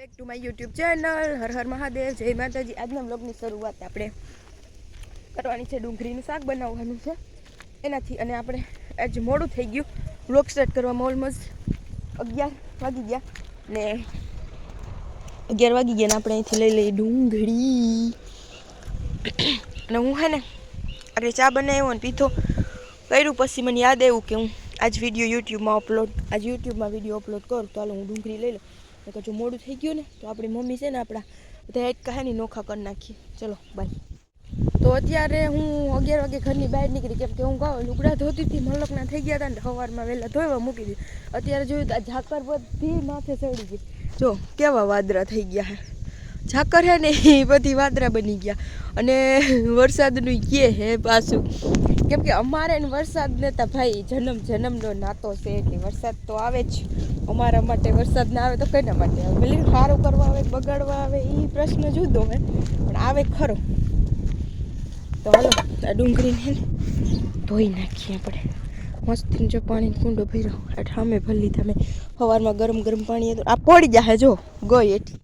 Back to my YouTube channel હર હર મહાદેવ. જય માતાજી. આજના બ્લોગની શરૂઆત આપણે કરવાની છે ડુંગળીનું શાક બનાવવાનું છે. એનાથી અને આપણે આજ મોડું થઈ ગયું. બ્લોગ સ્ટાર્ટ કરવામાં ઓલમોસ્ટ અગિયાર વાગી ગયા. ને અગિયાર વાગી ગયા ને આપણે અહીંથી લઈ લઈએ ડુંગળી. અને હું હે ને આપણે ચા બનાવ્યો ને પીધો. કર્યું પછી મને યાદ આવ્યું કે હું આજ વીડિયો યુટ્યુબમાં અપલોડ આજ યુટ્યુબમાં વીડિયો અપલોડ કરું તો હાલો હું ડુંગળી લઈ લઉં. નકર જો મોડું થઈ ગયું ને, તો આપણી મમ્મી છે ને આપણા બધા એક કહે નોખા કરી નાખીએ ચલો બાય તો અત્યારે હું અગિયાર વાગે ઘરની બહાર નીકળી, કેમ કે હું ગાવ લુગડા ધોતી હતી, મલકના થઈ ગયા હતા ને, સવારમાં વહેલા ધોવા મૂકી દીધી. અત્યારે જોયું તો ઝાકર બધી માથે ચડી ગઈ. જો, કેવા વાદળા થઈ ગયા ઝાકર હે ને, એ બધી વાદળા બની ગયા. અને વરસાદનું કે હે પાછું. કેમ કે અમારે ને વરસાદ ને તો ભાઈ જન્મ જન્મનો નાતો છે એટલે વરસાદ તો આવે જ. અમારા માટે વરસાદ ના આવે તો કઈના માટે આવે? ભલે સારું કરવા આવે, બગાડવા આવે એ પ્રશ્ન જુદો હે પણ આવે ખરો. તો હાલો, આ ડુંગળીને ધોઈ નાખીએ આપણે. મસ્ત જો પાણી કુંડો ભર્યો. આ ઠામે ભલી તમે સવારમાં ગરમ ગરમ પાણી આ પડી જાય જો, ગઈ એઠી.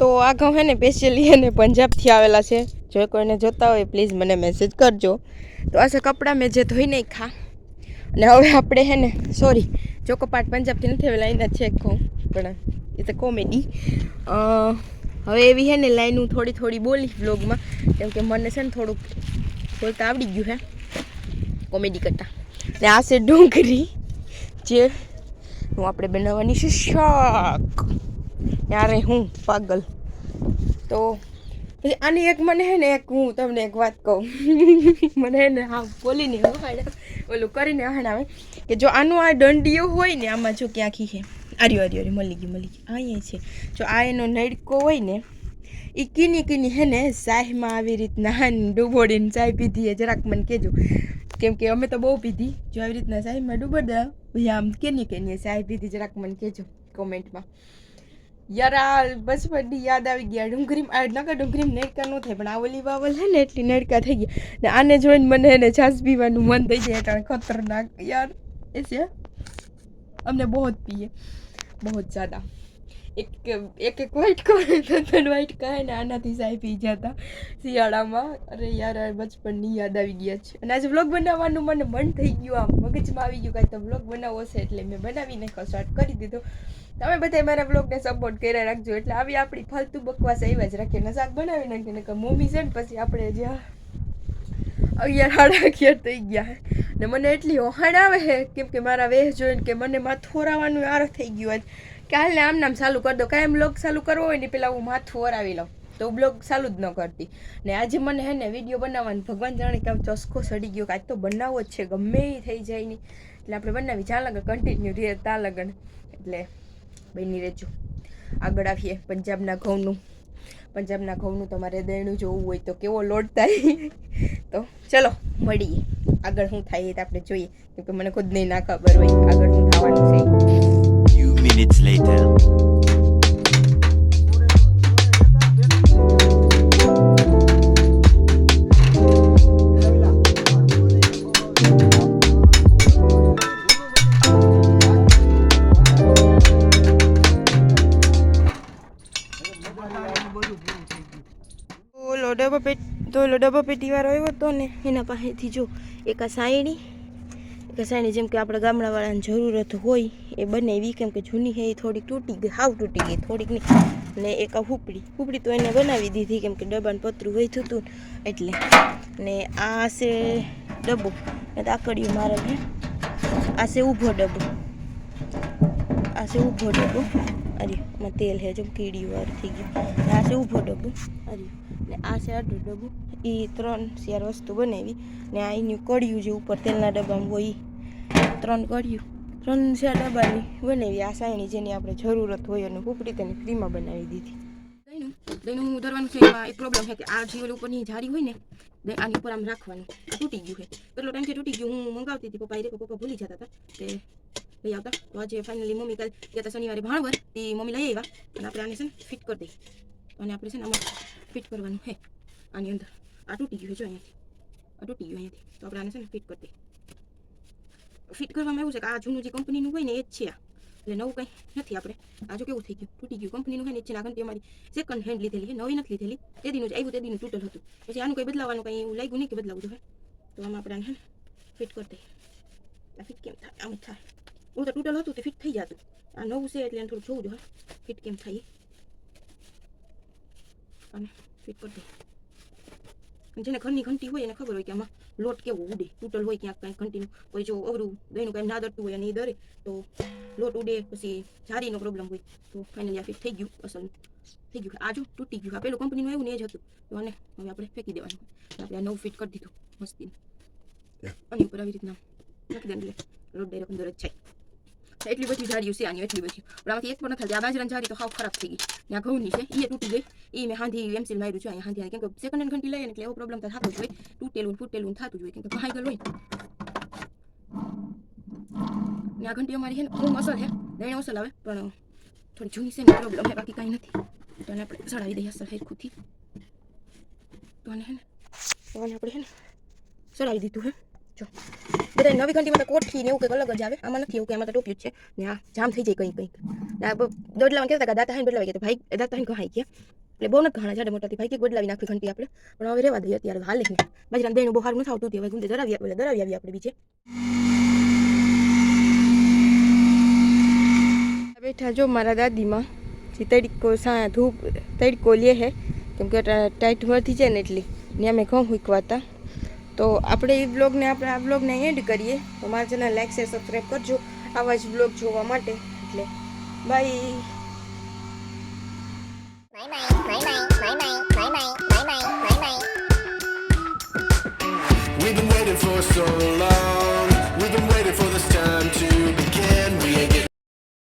તો આ ઘઉં હે ને સ્પેશિયલી એને પંજાબથી આવેલા છે. જો કોઈને જોતા હોય પ્લીઝ મને મેસેજ કરજો. તો આ છે કપડાં મેં જે ધોઈ નહીં ખા અને હવે આપણે હે ને સોરી ચોકોપાટ પંજાબથી નથી આવેલા, એના છે ઘઉં. પણ એ તો કોમેડી હવે એવી હે ને લાઈન હું થોડી થોડી બોલી વ્લોગમાં કેમ કે મને છે ને થોડુંક બોલતા આવડી ગયું હે. કોમેડી કરતા. ને આ છે ડુંગરી જે હું આપણે બનાવવાની છે શાક. યારે હું પાગલ. તો પછી આની એક મને હે ને એક હું તમને એક વાત કહું. મને હે ને હા બોલીને હહાડે. ઓલું કરીને હણાવે કે જો આનું આ દંડીઓ હોય ને આમાં જો ક્યાં આખી છે આર્યો આર્યો અરે મળી ગઈ મળી ગઈ અહીંયા છે. જો આ એનો નડકો હોય ને એ કીની કીની હે ને ચાયમાં આવી રીતના હા ડૂબોડીને ચાય પીધી એ જરાક મને કહેજો. કેમ કે અમે તો બહુ પીધી. જો આવી રીતના ચાયમાં ડૂબોડા આમ કેની કેની ચાય પીધી, જરાક મને કહેજો કોમેન્ટમાં યાર, આ બચપનની યાદ આવી ગયા ડુંગરી આ નકર ડુંગળી નડકા ન થાય, પણ આ ઓલી બાવલ છે ને, એટલી નેડકા થઈ ગયા ને આને જોઈને મને એને છાસ પીવાનું મન થઈ જાય કારણ ખતરનાક. યાર, એ છે. અમને બહુ જ પીએ. બહુ જ જ્યાદા એક એક એક વાઇટ કહે ત્રણ વાઇટ કહે ને, આનાથી સાય પી જતા શિયાળામાં. અરે યાર, આ બચપનની યાદ આવી ગયા છે. અને આજે વ્લોગ બનાવવાનું મને મન થઈ ગયું આમ. મગજમાં આવી ગયું કાંઈ તો વ્લોગ બનાવવો છે, એટલે મેં બનાવી નાખ્યો કરી દીધો. તમે બધા મારા બ્લોગને સપોર્ટ કર્યા રાખજો. એટલે આવી આપણી ફાલતુ બકવાસ આવ્યા જ રાખીએ. ને શાક બનાવી નાખીએ ને મમ્મી છે ને પછી આપણે જ્યાં અગિયાર સાડા અગિયાર થઈ ગયા ને મને એટલી ઓહાણ આવે છે કેમ કે મારા વેહ જોઈને કે મને માથું ઓરાવાનું આર થઈ ગયું આજ કે હાલને આમ નામ ચાલુ કરી દો. કાંઈ બ્લોગ ચાલુ કરવો હોય ને પહેલાં હું માથું ઓરાવી લઉં. તો બ્લોગ ચાલુ જ ન કરતી. ને આજે મને હે ને વીડિયો બનાવવાનું. ભગવાન જાણે કે આમ ચસ્કો સડી ગયો કે આજ તો બનાવવો જ છે. ગમે એ થઈ જાય નહીં એટલે આપણે બનાવી ચા લગન કન્ટિન્યુ રહે તા લગન એટલે બની રહેજો. આગળ આવીએ પંજાબના ઘઉંનું. પંજાબના ઘઉંનું તમારે દેણું જોવું હોય તો કેવો લોટ થાય? તો ચલો, મળીએ. આગળ શું થાય એ તો આપણે જોઈએ. કેમકે મને ખુદ નહીં ના ખબર હોય. આગળ શું થવાનું છે? તો ઓલો ડબ્બા પેટી વાળો આવ્યો હતો ને. એના પાસેથી જો એક આ સાયણી, એક સાયણી જેમ કે આપણા ગામડાવાળાને જરૂરત હોય એ બનાવી કેમ કે જૂની છે એ થોડીક તૂટી ગઈ, હાવ તૂટી ગઈ, થોડીક નહીં. ને એક આ હુપડી હુપડી તો એને બનાવી દીધી, કેમ કે ડબ્બાનું પતરું વહી હતું એટલે. ને આ છે ડબ્બો, એ તાકડ્યું મારે આશે ઊભો ડબ્બો. આ ઊભો ડબ્બો. અરે માં તેલ હે જેમ કીડી વાર થઈ ગયું આ છે ઊભો ડબ્બો. અરે, ને આ છે આટલું ડબ્બો. એ ત્રણ ચાર વસ્તુ બનાવી ને આ એનું કડિયું જે ઉપર તેલના ડબ્બામાં હોય. ત્રણ કડિયું ત્રણ ચાર ડબ્બાની બનાવી. આ સાયણી જેની આપણે જરૂરત હોય અને ઉપડી તેને ફ્રીમાં બનાવી દીધી. દહીંનું હું ધરવાનું છે, એમાં એક પ્રોબ્લેમ છે કે આ જીવન ઓલી ઉપરની જારી હોય ને દહીં આની ઉપર આમ રાખવાનું. તૂટી ગયું છે. કેટલો ટાઈમથી તૂટી ગયું, હું મંગાવતી હતી પપ્પા એ પપ્પા ભૂલી જતા હતા તે લઈ આવતા. તો આજે ફાઇનલી મમ્મી કાલ ગયા હતા શનિવારે ભાણવર. તે મમ્મી લઈ આવ્યા. અને આપણે આને છે ને ફિટ કરી દઈએ. અને આપણે છે ને આમાં ફિટ કરવાનું હે આની અંદર. આ તૂટી ગયું છે જો અહીંયાથી. આ તૂટી ગયું અહીંયાથી. તો આપણે આને છે ને ફિટ કરી દઈએ. ફિટ કરવામાં એવું છે કે આ જૂનું જે કંપનીનું હોય ને એ જ છે એટલે નવું કંઈ નથી આપણે. આ જો કેવું થઈ ગયું? તૂટી ગયું. કંપનીનું છે નીચેના ઘંટી અમારી સેકન્ડ હેન્ડ લીધેલી નવી નથી લીધેલી. તે દીનું જ આવ્યું, તે દીનું તૂટેલ હતું. પછી આનું કંઈ બદલાવાનું કંઈ એવું લાગ્યું નહીં કે બદલાવું જોઈએ. તો આમાં આપણે ફિટ કરી દઈએ. ફિટ કેમ થાય? આમ થાય. હું તો તૂટેલ હતું તે ફિટ થઈ જતું આ નવું છે એટલે એને થોડું જોવું જોઈએ ફિટ કેમ થાય અને ફિટ કરી જેને ઘરની ઘંટી હોય એને ખબર હોય કે આમાં લોટ કેવો ઉડે તૂટલ હોય ક્યાંક કાંઈ ઘંટીનું કોઈ જો અવરું દહીંનું કાંઈ ના દરતું હોય અને એ દરે તો લોટ ઉડે પછી જારીનો પ્રોબ્લેમ હોય તો ફાઇનલી આ ફિટ થઈ ગયું અસલ થઈ ગયું આજુ તૂટી ગયું આ પેલું કંપનીનું એવું ને એ જ હતું તો આને હવે આપણે ફેંકી દેવાનું આપણે આ નવું ફિટ કરી દીધું મસ્તી અને ઉપર આવી રીતના નાખી દે એટલે લોટ ડાયરેક્ટ અંદર જ જાય એટલી બધી જારીઓ છે આની એટલી બધી પણ આમાંથી એક પણ નથી આ બાજરાની ઝાડી તો હાવ ખરાબ થઈ ગઈ ત્યાં ઘઉંની છે એ તૂટી ગઈ એ મેં હાંધી એમસીલ માર્યું છે અહીંયા હાંધી કેમ કે સેકન્ડ હેન્ડ ઘંટી લઈએ એટલે એવો પ્રોબ્લેમ તો થતો જ હોય તૂટેલું ફૂટેલું થતું જ હોય કેમ કે ભાઈ ગયેલું હોય આ ઘંટી અમારી છે ને ખૂબ અસર છે દઈને અસર આવે પણ થોડી જૂની છે ને પ્રોબ્લેમ છે બાકી કાંઈ નથી તો એને આપણે સડાવી દઈએ અસર હેરખુથી તો આને છે ને આપણે છે ને સડાવી દીધું હે જો. બધા નવી ઘંટીમાં તો કોઠી ને એવું કંઈક અલગ જ આવે. આમાં નથી એવું કે આમાં તો ટોપ્યું છે. ને આ જામ થઈ જાય કંઈક કંઈક. ને દોડલામાં કહેતા દાતા હાઈને બદલાવી ગયા ભાઈ દાતા હાઈને કહાઈ ગયા. એટલે બહુ નથી ઘણા જાડે મોટાથી. ભાઈ, કે બદલાવી નાખી ઘંટી આપણે? પણ હવે રહેવા દઈએ અત્યારે, હાલે નહીં બાજરાનું દહીંનું બહુ સારું નથી આવતું હવે ગુંદે ધરાવી આપણે ધરાવી આવી આપણે બીજે. બેઠા જો મારા દાદીમાં. જે તડકો સા, ધૂપ, તડકો લે છે કેમ કે ટાઈટ મળતી છે ને એટલી. ને અમે ઘઉં હુકવા હતા તો આપણે એ બ્લોગને આપણે આ બ્લોગને એન્ડ કરીએ. તો મારા ચેનલ લાઇક શેર સબસ્ક્રાઈબ કરજો. આવા જ બ્લોગ જોવા માટે. એટલે બાય